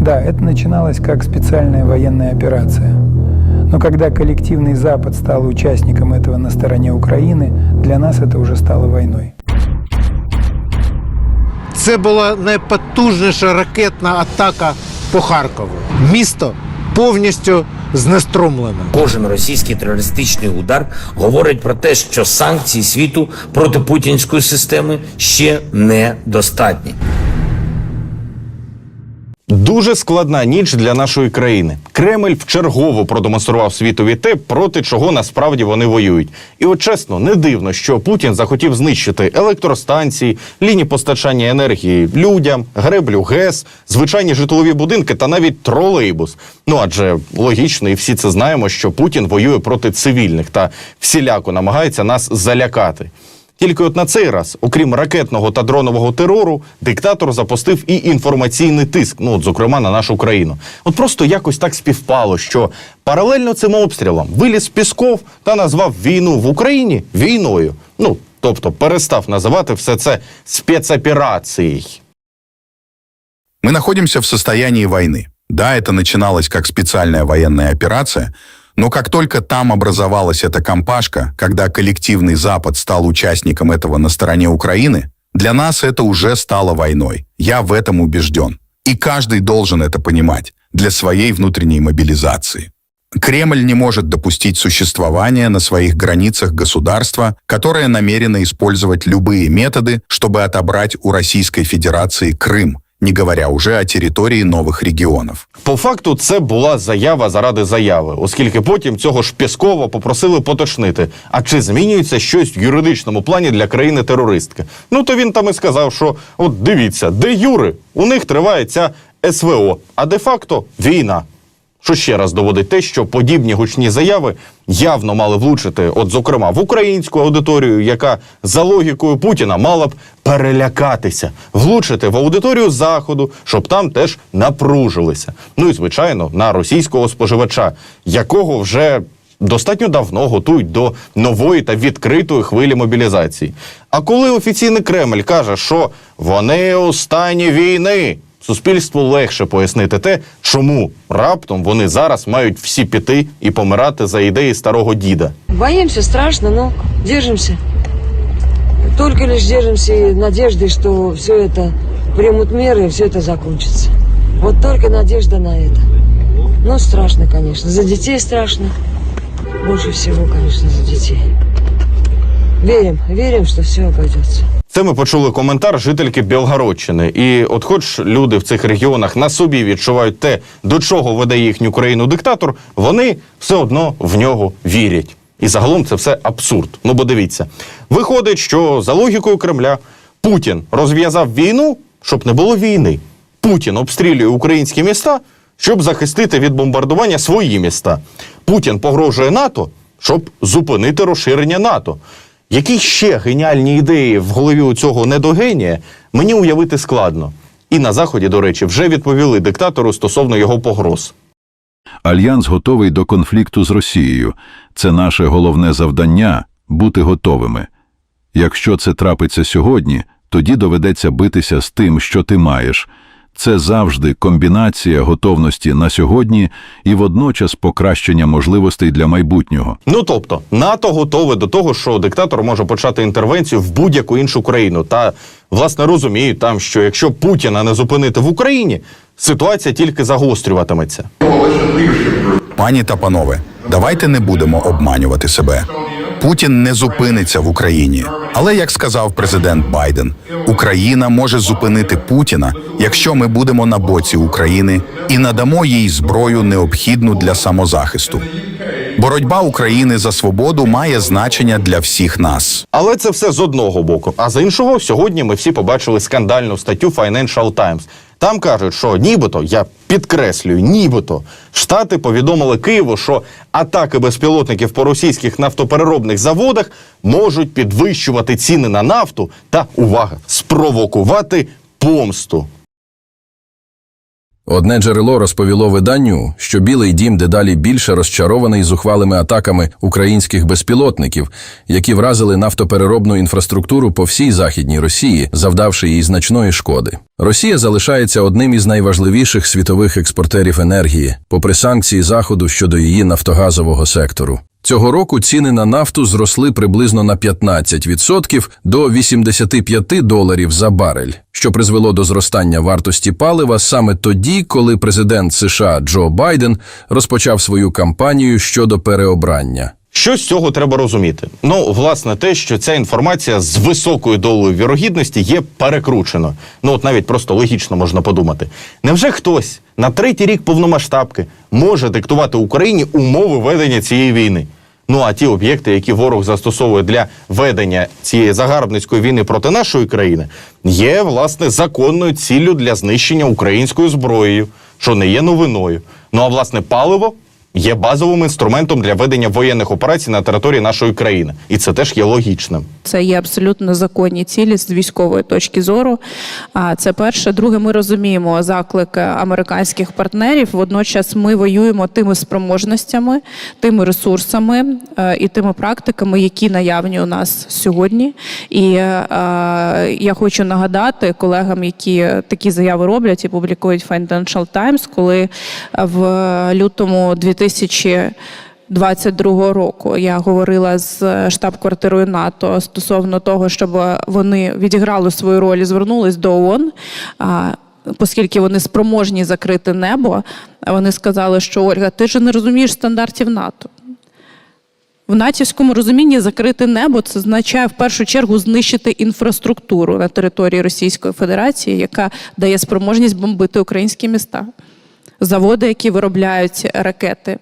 Да, это начиналось как специальная военная операция. Но когда коллективный Запад стал участником этого на стороне Украины, для нас это уже стало войной. Це була найпотужніша ракетна атака по Харкову. Місто повністю знеструмлено. Кожен російський терористичний удар говорить про те, що санкції світу проти путінської системи ще недостатні. Дуже складна ніч для нашої країни. Кремль вчергово продемонстрував світові те, проти чого насправді вони воюють. І от чесно, не дивно, що Путін захотів знищити електростанції, лінії постачання енергії людям, греблю ГЕС, звичайні житлові будинки та навіть тролейбус. Ну адже логічно, і всі це знаємо, що Путін воює проти цивільних та всіляко намагається нас залякати. Тільки от на цей раз, окрім ракетного та дронового терору, диктатор запустив і інформаційний тиск, ну от, зокрема на нашу країну. От просто якось так співпало, що паралельно цим обстрілам виліз Пісков та назвав війну в Україні війною. Ну тобто перестав називати все це спецоперацією. Мы находимся в состоянии войны. Да, это начиналось как специальная военная операция, но как только там образовалась эта компашка, когда коллективный Запад стал участником этого на стороне Украины, для нас это уже стало войной. Я в этом убежден. И каждый должен это понимать для своей внутренней мобилизации. Кремль не может допустить существования на своих границах государства, которое намерено использовать любые методы, чтобы отобрать у Российской Федерации Крым, не говоря уже о території нових регіонів. По факту, це була заява заради заяви, оскільки потім цього ж Пєскова попросили поточнити. А чи змінюється щось в юридичному плані для країни терористки? Ну то він там і сказав, що от дивіться, де юри у них триває ця СВО, а де-факто війна. Що ще раз доводить те, що подібні гучні заяви явно мали влучити, от зокрема в українську аудиторію, яка за логікою Путіна мала б перелякатися, влучити в аудиторію заходу, щоб там теж напружилися. Ну і звичайно на російського споживача, якого вже достатньо давно готують до нової та відкритої хвилі мобілізації. А коли офіційний Кремль каже, що вони у стані війни Суспільству легше пояснити те, чому раптом вони зараз мають всі піти і помирати за ідеї старого діда. Боимся, страшно, но держимся. Только лишь держимся и надеждой, что все это примут меры и все это закончится. Вот только надежда на это. Но страшно, конечно. За детей страшно. Больше всего, конечно, за детей. Верим, верим, что все обойдется. Це ми почули коментар жительки Білгородщини. І от, хоч люди в цих регіонах на собі відчувають те, до чого веде їхню країну диктатор, вони все одно в нього вірять. І загалом це все абсурд. Ну бо дивіться, виходить, що за логікою Кремля Путін розв'язав війну, щоб не було війни. Путін обстрілює українські міста, щоб захистити від бомбардування свої міста. Путін погрожує НАТО, щоб зупинити розширення НАТО. Які ще геніальні ідеї в голові у цього недогенія, мені уявити складно. І на заході, до речі, вже відповіли диктатору стосовно його погроз. Альянс готовий до конфлікту з Росією. Це наше головне завдання бути готовими. Якщо це трапиться сьогодні, тоді доведеться битися з тим, що ти маєш. Це завжди комбінація готовності на сьогодні і водночас покращення можливостей для майбутнього. Ну тобто, НАТО готове до того, що диктатор може почати інтервенцію в будь-яку іншу країну. Та власне розуміють там, що якщо Путіна не зупинити в Україні, ситуація тільки загострюватиметься. Пані та панове, давайте не будемо обманювати себе. Путін не зупиниться в Україні. Але як сказав президент Байден, Україна може зупинити Путіна, якщо ми будемо на боці України і надамо їй зброю необхідну для самозахисту. Боротьба України за свободу має значення для всіх нас. Але це все з одного боку. А з іншого, сьогодні ми всі побачили скандальну статтю Financial Times. Там кажуть, що нібито, я підкреслюю, нібито штати повідомили Києву, що атаки безпілотників по російських нафтопереробних заводах можуть підвищувати ціни на нафту та увага, спровокувати помсту. Одне джерело розповіло виданню, що Білий дім дедалі більше розчарований зухвалими атаками українських безпілотників, які вразили нафтопереробну інфраструктуру по всій західній Росії, завдавши їй значної шкоди. Росія залишається одним із найважливіших світових експортерів енергії, попри санкції Заходу щодо її нафтогазового сектору. Цього року ціни на нафту зросли приблизно на 15% до 85 доларів за барель, що призвело до зростання вартості палива саме тоді, коли президент США Джо Байден розпочав свою кампанію щодо переобрання. Що з цього треба розуміти? Ну, власне, те, що ця інформація з високою долею вірогідності є перекручено. Ну, от навіть просто логічно можна подумати. Невже хтось на третій рік повномасштабки може диктувати Україні умови ведення цієї війни? Ну а ті об'єкти, які ворог застосовує для ведення цієї загарбницької війни проти нашої країни, є власне законною ціллю для знищення українською зброєю, що не є новиною. Ну а власне паливо є базовим інструментом для ведення воєнних операцій на території нашої країни, і це теж є логічним. Це є абсолютно законні цілі з військової точки зору. А це перше. Друге, ми розуміємо заклик американських партнерів. Водночас ми воюємо тими спроможностями, тими ресурсами е, і тими практиками, які наявні у нас сьогодні. І е, я хочу нагадати колегам, які такі заяви роблять і публікують Financial Times, коли в лютому 2000 22 року я говорила з штаб-квартирою НАТО стосовно того, щоб вони відіграли свою роль і звернулись до ООН. Оскільки вони спроможні закрити небо, вони сказали, що Ольга, ти ж не розумієш стандартів НАТО. В натівському розумінні закрити небо це означає в першу чергу знищити інфраструктуру на території Російської Федерації, яка дає спроможність бомбити українські міста заводи, які виробляють ракети.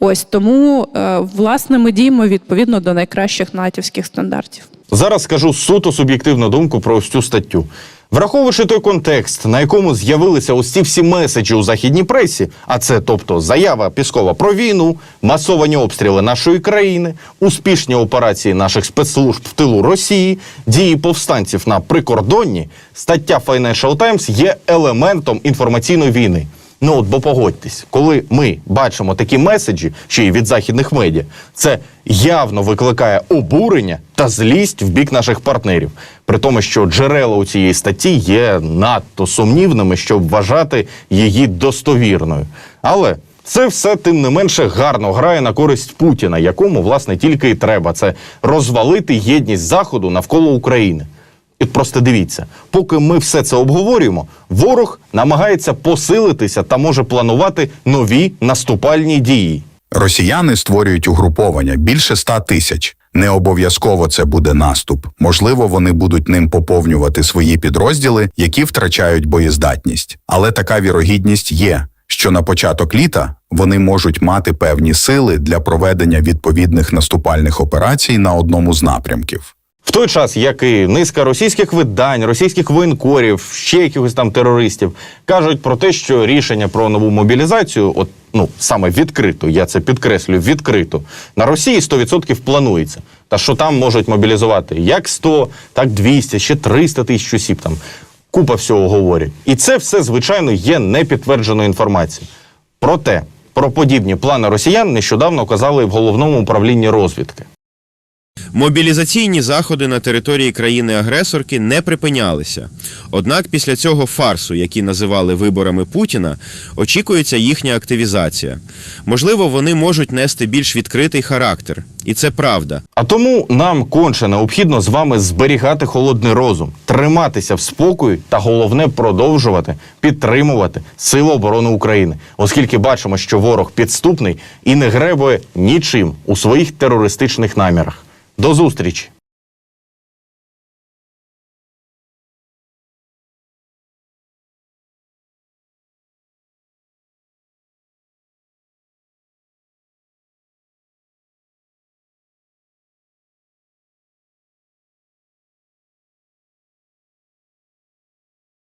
Ось тому, е, власне, ми діємо відповідно до найкращих натівських стандартів. Зараз скажу суто суб'єктивну думку про ось цю статтю. Враховуючи той контекст, на якому з'явилися ось ці всі меседжі у західній пресі, а це тобто заява Піскова про війну, масовані обстріли нашої країни, успішні операції наших спецслужб в тилу Росії, дії повстанців на прикордонні, стаття Financial Times є елементом інформаційної війни. Ну от бо погодьтесь, коли ми бачимо такі меседжі, ще й від західних медіа, це явно викликає обурення та злість в бік наших партнерів. При тому, що джерела у цієї статті є надто сумнівними, щоб вважати її достовірною. Але це все тим не менше гарно грає на користь Путіна, якому власне тільки і треба це розвалити єдність заходу навколо України. І просто дивіться, поки ми все це обговорюємо, ворог намагається посилитися та може планувати нові наступальні дії. Росіяни створюють угруповання більше ста тисяч. Не обов'язково це буде наступ. Можливо, вони будуть ним поповнювати свої підрозділи, які втрачають боєздатність. Але така вірогідність є, що на початок літа вони можуть мати певні сили для проведення відповідних наступальних операцій на одному з напрямків. В той час, як і низка російських видань, російських воєнкорів, ще якихось там терористів кажуть про те, що рішення про нову мобілізацію, от ну саме відкрито, я це підкреслюю, відкрито на Росії 100% планується. Та що там можуть мобілізувати як 100, так 200, ще 300 тисяч осіб. Там купа всього говорять. І це все, звичайно, є непідтвердженою інформацією. Проте про подібні плани росіян нещодавно казали в головному управлінні розвідки. Мобілізаційні заходи на території країни-агресорки не припинялися. Однак після цього фарсу, який називали виборами Путіна, очікується їхня активізація. Можливо, вони можуть нести більш відкритий характер, і це правда. А тому нам конче необхідно з вами зберігати холодний розум, триматися в спокої та головне продовжувати підтримувати Сили оборони України, оскільки бачимо, що ворог підступний і не гребує нічим у своїх терористичних намірах. До зустрічі!